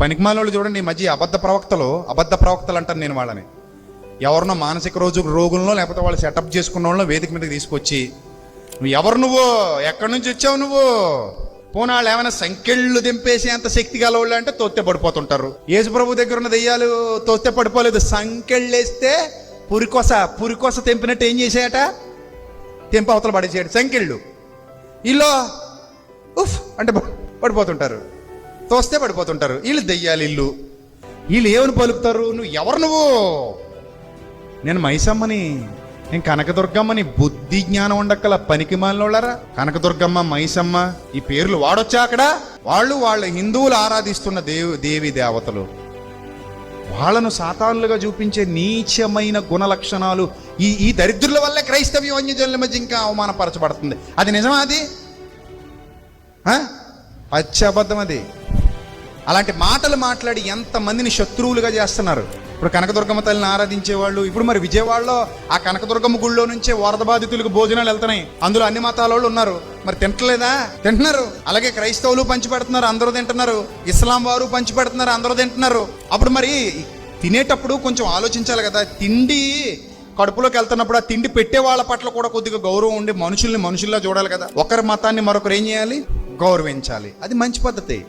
పనికిమాలోళ్ళు చూడండి ఈ మధ్య అబద్ధ ప్రవక్తలు అబద్ధ ప్రవక్తలు అంటాను నేను వాళ్ళని. ఎవరినో మానసిక రోజు రోగుల్లో లేకపోతే వాళ్ళు సెటప్ చేసుకున్న వాళ్ళని వేదిక మీదకి తీసుకొచ్చి నువ్వు ఎవరు నువ్వు? ఎక్కడి నుంచి వచ్చావు నువ్వు? పోనీ వాళ్ళు ఏమైనా సంఖ్యళ్ళు దింపేసి అంత శక్తి గలవాళ్ళు అంటే తోస్తే పడిపోతుంటారు. యేసు ప్రభు దగ్గర ఉన్న దెయ్యాలు తోస్తే పడిపోలేదు. సంఖ్యళ్ళు వేస్తే పురికొస పురికొస తెంపినట్టు ఏం చేసాయట? తెంపి అవతల పడేసాడు సంఖ్యళ్ళు ఇల్లో ఉఫ్ అంటే పడిపోతుంటారు. తోస్తే పడిపోతుంటారు. వీళ్ళు దెయ్యాలి ఇల్లు. వీళ్ళు ఏమని పలుకుతారు? నువ్వు ఎవరు నువ్వు? నేను మైసమ్మని నేను కనకదుర్గమ్మని బుద్ధి జ్ఞానం ఉండక్కల పనికి మాలినోళ్ళరా? కనకదుర్గమ్మ మైసమ్మ ఈ పేర్లు వాడొచ్చా అక్కడ? వాళ్ళు వాళ్ళ హిందువులు ఆరాధిస్తున్న దేవి దేవి దేవతలు. వాళ్ళను సాతానులుగా చూపించే నీచమైన గుణ లక్షణాలు ఈ ఈ దరిద్రుల వల్లే క్రైస్తవ్యం అన్యజనుల మధ్య ఇంకా అవమానపరచబడుతుంది. అది నిజమా అది? పచ్చబద్ధం అది. అలాంటి మాటలు మాట్లాడి ఎంతమందిని శత్రువులుగా చేస్తున్నారు? ఇప్పుడు కనకదుర్గమ్మ తల్లిని ఆరాధించే వాళ్ళు ఇప్పుడు మరి విజయవాడలో ఆ కనకదుర్గమ్మ గుళ్ళో నుంచే వరద బాధితులకు భోజనాలు వెళ్తున్నాయి. అందులో అన్ని మతాల వాళ్ళు ఉన్నారు. మరి తింటలేదా? తింటున్నారు. అలాగే క్రైస్తవులు పంచిపెడుతున్నారు అందరూ తింటున్నారు. ఇస్లాం వారు పంచిపెడుతున్నారు అందరూ తింటున్నారు. అప్పుడు మరి తినేటప్పుడు కొంచెం ఆలోచించాలి కదా. తిండి కడుపులోకి వెళ్తున్నప్పుడు ఆ తిండి పెట్టే వాళ్ళ పట్ల కూడా కొద్దిగా గౌరవం ఉండి మనుషుల్ని మనుషుల్లా చూడాలి కదా. ఒకరి మతాన్ని మరొకరు ఏం చేయాలి? గౌరవించాలి. అది మంచి పద్ధతి.